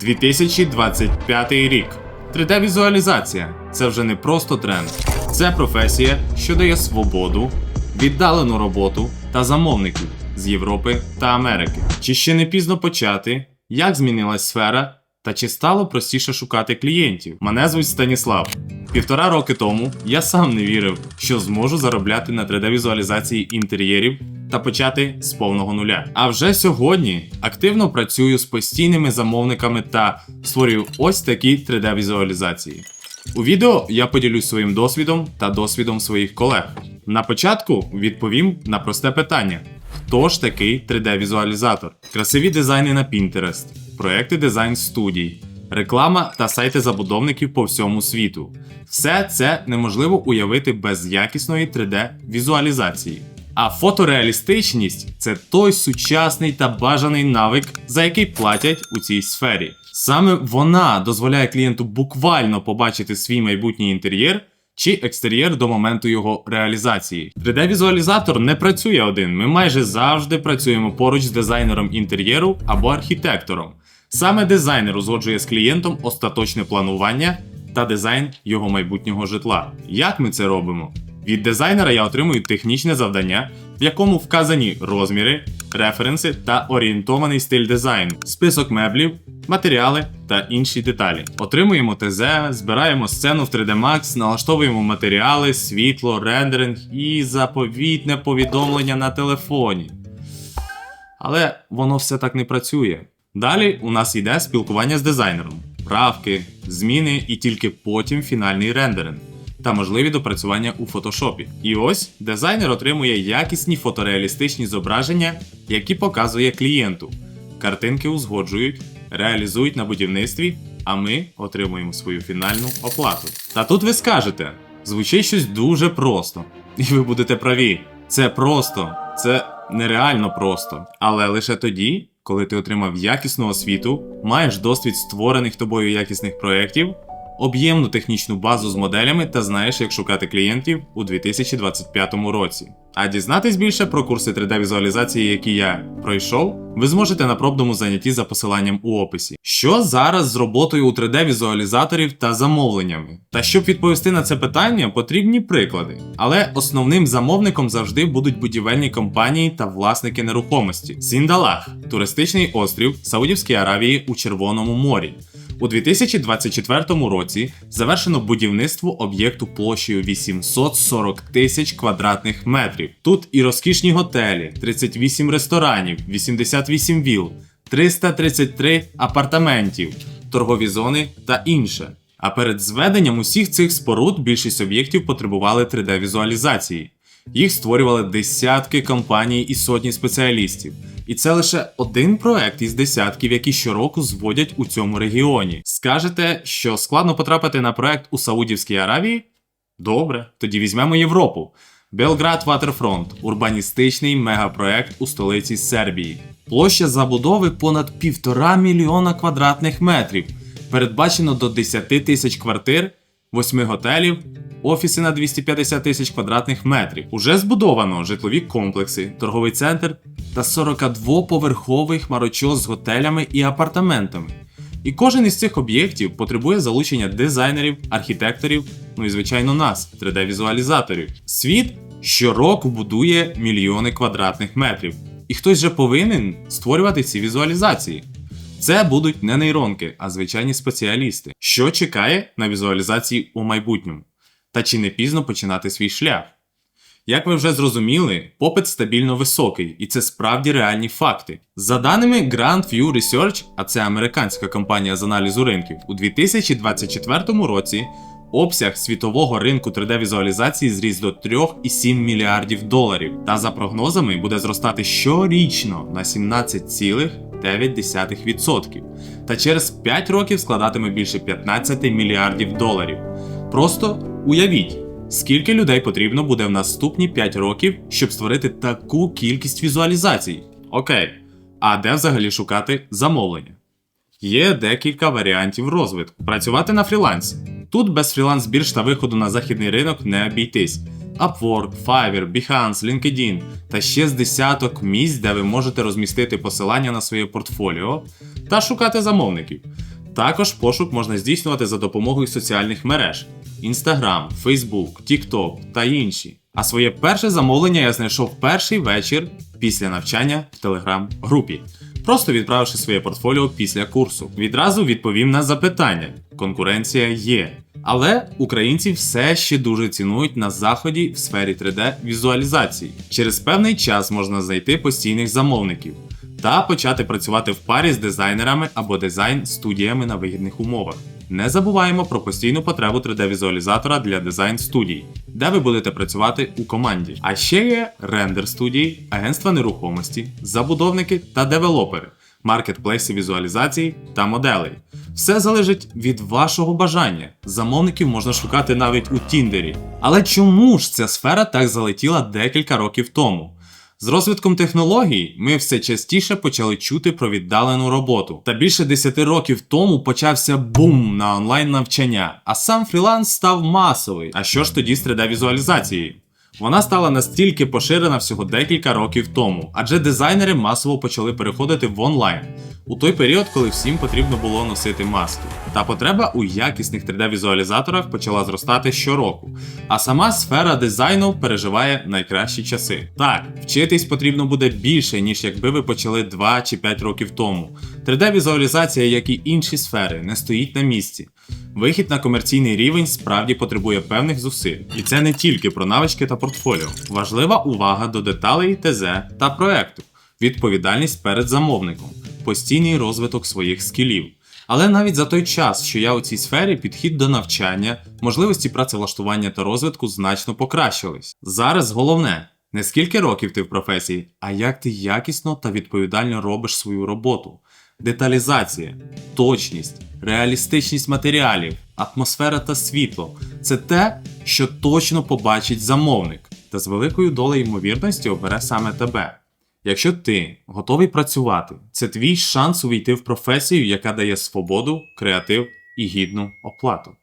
2025 рік. 3D-візуалізація це вже не просто тренд, це професія, що дає свободу, віддалену роботу та замовників з Європи та Америки. Чи ще не пізно почати? Як змінилась сфера? Та чи стало простіше шукати клієнтів? Мене звуть Станіслав. Півтора роки тому я сам не вірив, що зможу заробляти на 3D-візуалізації інтер'єрів та почати з повного нуля. А вже сьогодні активно працюю з постійними замовниками та створюю ось такі 3D-візуалізації. У відео я поділюсь своїм досвідом та досвідом своїх колег. На початку відповім на просте питання: хто ж такий 3D-візуалізатор? Красиві дизайни на Pinterest, проекти дизайн студій, реклама та сайти забудовників по всьому світу. Все це неможливо уявити без якісної 3D-візуалізації. А фотореалістичність це той сучасний та бажаний навик, за який платять у цій сфері. Саме вона дозволяє клієнту буквально побачити свій майбутній інтер'єр чи екстер'єр до моменту його реалізації. 3D-візуалізатор не працює один. Ми майже завжди працюємо поруч з дизайнером інтер'єру або архітектором. Саме дизайнер узгоджує з клієнтом остаточне планування та дизайн його майбутнього житла. Як ми це робимо? Від дизайнера я отримую технічне завдання, в якому вказані розміри, референси та орієнтований стиль дизайну, список меблів, матеріали та інші деталі. Отримуємо ТЗ, збираємо сцену в 3D Max, налаштовуємо матеріали, світло, рендеринг і заповітне повідомлення на телефоні. Але воно все так не працює. Далі у нас йде спілкування з дизайнером, правки, зміни і тільки потім фінальний рендеринг та можливі допрацювання у фотошопі. І ось дизайнер отримує якісні фотореалістичні зображення, які показує клієнту. Картинки узгоджують, реалізують на будівництві, а ми отримуємо свою фінальну оплату. Та тут ви скажете, звучить щось дуже просто. І ви будете праві. Це просто, це нереально просто. Але лише тоді, коли ти отримав якісну освіту, маєш досвід створених тобою якісних проєктів, об'ємну технічну базу з моделями та знаєш, як шукати клієнтів у 2025 році. А дізнатись більше про курси 3D-візуалізації, які я пройшов, ви зможете на пробному занятті за посиланням у описі. Що зараз з роботою у 3D-візуалізаторів та замовленнями? Та щоб відповісти на це питання, потрібні приклади. Але основним замовником завжди будуть будівельні компанії та власники нерухомості. Сіндалах туристичний острів Саудівської Аравії у Червоному морі. У 2024 році завершено будівництво об'єкту площею 840 тисяч квадратних метрів. Тут і розкішні готелі, 38 ресторанів, 88 віл, 333 апартаментів, торгові зони та інше. А перед зведенням усіх цих споруд більшість об'єктів потребували 3D-візуалізації. Їх створювали десятки компаній і сотні спеціалістів. І це лише один проект із десятків, які щороку зводять у цьому регіоні. Скажете, що складно потрапити на проект у Саудівській Аравії? Добре, тоді візьмемо Європу. Белград Waterfront – урбаністичний мегапроект у столиці Сербії. Площа забудови понад півтора мільйона квадратних метрів. Передбачено до 10 тисяч квартир, 8 готелів, офіси на 250 тисяч квадратних метрів. Уже збудовано житлові комплекси, торговий центр та 42-поверховий хмарочос з готелями і апартаментами. І кожен із цих об'єктів потребує залучення дизайнерів, архітекторів, ну і звичайно нас, 3D-візуалізаторів. Світ щороку будує мільйони квадратних метрів, і хтось же повинен створювати ці візуалізації. Це будуть не нейронки, а звичайні спеціалісти, що чекає на візуалізації у майбутньому. Та чи не пізно починати свій шлях? Як ви вже зрозуміли, попит стабільно високий, і це справді реальні факти. За даними Grand View Research, а це американська компанія з аналізу ринків, у 2024 році обсяг світового ринку 3D-візуалізації зріс до 3,7 мільярдів доларів, та за прогнозами буде зростати щорічно на 17,9%, та через 5 років складатиме більше 15 мільярдів доларів. Просто уявіть. Скільки людей потрібно буде в наступні 5 років, щоб створити таку кількість візуалізацій? Окей, а де взагалі шукати замовлення? Є декілька варіантів розвитку. Працювати на фрілансі. Тут без фріланс бірж та виходу на західний ринок не обійтись. Upwork, Fiverr, Behance, LinkedIn та ще з десяток місць, де ви можете розмістити посилання на своє портфоліо та шукати замовників. Також пошук можна здійснювати за допомогою соціальних мереж: Instagram, Facebook, TikTok та інші. А своє перше замовлення я знайшов перший вечір після навчання в телеграм-групі, просто відправивши своє портфоліо після курсу. Відразу відповім на запитання: конкуренція є. Але українці все ще дуже цінують на заході в сфері 3D-візуалізації. Через певний час можна знайти постійних замовників та почати працювати в парі з дизайнерами або дизайн-студіями на вигідних умовах. Не забуваємо про постійну потребу 3D-візуалізатора для дизайн-студій, де ви будете працювати у команді. А ще є рендер студії, агентства нерухомості, забудовники та девелопери, маркетплейси візуалізацій та моделей. Все залежить від вашого бажання. Замовників можна шукати навіть у Тіндері. Але чому ж ця сфера так залетіла декілька років тому? З розвитком технологій ми все частіше почали чути про віддалену роботу. Та більше 10 років тому почався бум на онлайн навчання, а сам фріланс став масовий. А що ж тоді з 3D-візуалізації? Вона стала настільки поширена всього декілька років тому, адже дизайнери масово почали переходити в онлайн у той період, коли всім потрібно було носити маски. Та потреба у якісних 3D-візуалізаторах почала зростати щороку, а сама сфера дизайну переживає найкращі часи. Так, вчитись потрібно буде більше, ніж якби ви почали 2 чи 5 років тому. 3D-візуалізація, як і інші сфери, не стоїть на місці. Вихід на комерційний рівень справді потребує певних зусиль, і це не тільки про навички та портфоліо. Важлива увага до деталей ТЗ та проекту, відповідальність перед замовником, постійний розвиток своїх скілів. Але навіть за той час, що я у цій сфері, підхід до навчання, можливості працевлаштування та розвитку значно покращились. Зараз головне не скільки років ти в професії, а як ти якісно та відповідально робиш свою роботу. Деталізація, точність, реалістичність матеріалів, атмосфера та світло це те, що точно побачить замовник, та з великою долею ймовірності обере саме тебе. Якщо ти готовий працювати, це твій шанс увійти в професію, яка дає свободу, креатив і гідну оплату.